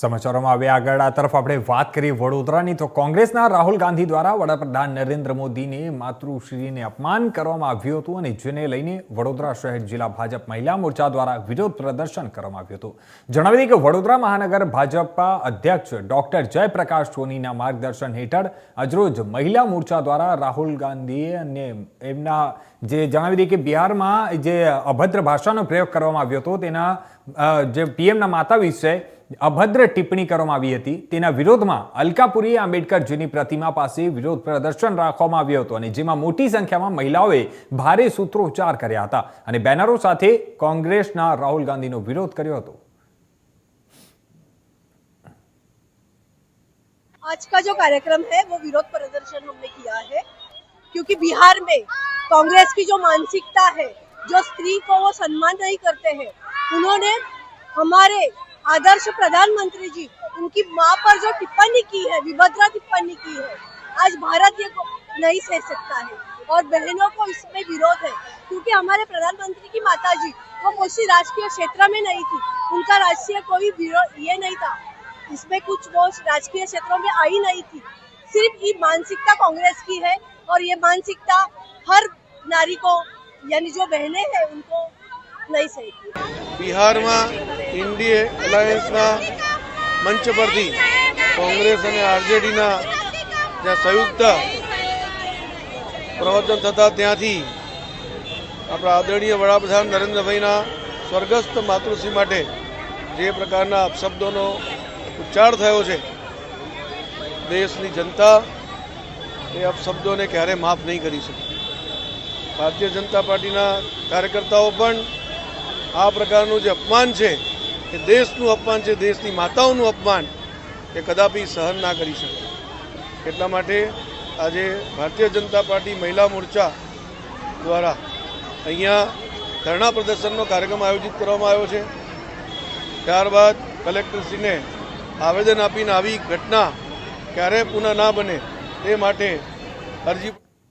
સમાચારોમાં હવે આગળ. આ તરફ આપણે વાત કરી વડોદરાની, તો કોંગ્રેસના રાહુલ ગાંધી દ્વારા વડાપ્રધાન નરેન્દ્ર મોદીને માતૃશ્રીને અપમાન કરવામાં આવ્યું હતું અને જેને લઈને વડોદરા શહેર જિલ્લા ભાજપ મહિલા મોરચા દ્વારા વિરોધ પ્રદર્શન કરવામાં આવ્યું હતું. જણાવી દઈએ કે વડોદરા મહાનગર ભાજપા અધ્યક્ષ ડોક્ટર જયપ્રકાશ સોનીના માર્ગદર્શન હેઠળ આજરોજ મહિલા મોરચા દ્વારા રાહુલ ગાંધીએ અને એમના જે જણાવી દઈએ કે બિહારમાં જે અભદ્ર ભાષાનો પ્રયોગ કરવામાં આવ્યો હતો, તેના જે પીએમના માતા વિશે અભદ્ર ટિપ્પણી કરવામાં આવી હતી તેના વિરોધમાં અલકાપુરી આંબેડકરજીની પ્રતિમા પાસે વિરોધ પ્રદર્શન રાખવામાં આવ્યો હતો અને જેમાં મોટી સંખ્યામાં મહિલાઓએ ભારે સૂત્રોચ્ચાર કર્યા હતા અને બેનરો સાથે કોંગ્રેસના રાહુલ ગાંધીનો વિરોધ કર્યો હતો आज का जो कार्यक्रम है वो विरोध प्रदर्शन हमने किया है क्योंकि बिहार में कांग्रेस की जो मानसिकता है जो स्त्री को वो सम्मान नहीं करते हैं उन्होंने हमारे आदर्श प्रधानमंत्री जी, उनकी माँ पर जो टिप्पणी की है, विभद्रा टिप्पणी की है, आज भारत ये नहीं सह सकता है। और बहनों को इसमें विरोध है, क्योंकि हमारे प्रधानमंत्री की माता जी वो किसी राजकीय क्षेत्र में नहीं थी। उनका राजकीय कोई विरोध ये नहीं था। इसमें कुछ वो राजकीय क्षेत्रों में आई नहीं थी। सिर्फ़ ये मानसिकता कांग्रेस की है, और ये मानसिकता हर नारी को, यानी जो बहनें हैं, उनको લઈ શકી. બિહારમાં ઇન્ડી એલાયન્સના મંચ પરથી કોંગ્રેસ અને આરજેડીના જ્યાં સંયુક્ત પ્રવચન થતા ત્યાંથી આપણા આદરણીય વડાપ્રધાન નરેન્દ્રભાઈના સ્વર્ગસ્થ માતૃશ્રી માટે જે પ્રકારના અપશબ્દોનો ઉચ્ચાર થયો છે, દેશની જનતા એ અપશબ્દોને ક્યારેય માફ નહીં કરી શકે. ભારતીય જનતા પાર્ટીના કાર્યકર્તાઓ પણ આ પ્રકારનું જે અપમાન છે, એ દેશનું અપમાન છે, દેશની માતાઓનું અપમાન, એ કદાપી સહન ના કરી શકે. એટલા માટે આજે ભારતીય જનતા પાર્ટી મહિલા મોરચા દ્વારા અહીંયા ધરણા પ્રદર્શનનો કાર્યક્રમ આયોજિત કરવામાં આવ્યો છે. ત્યારબાદ કલેક્ટરશ્રીને આવેદન આપીને આવી ઘટના ક્યારેય પુનઃ ના બને તે માટે અરજી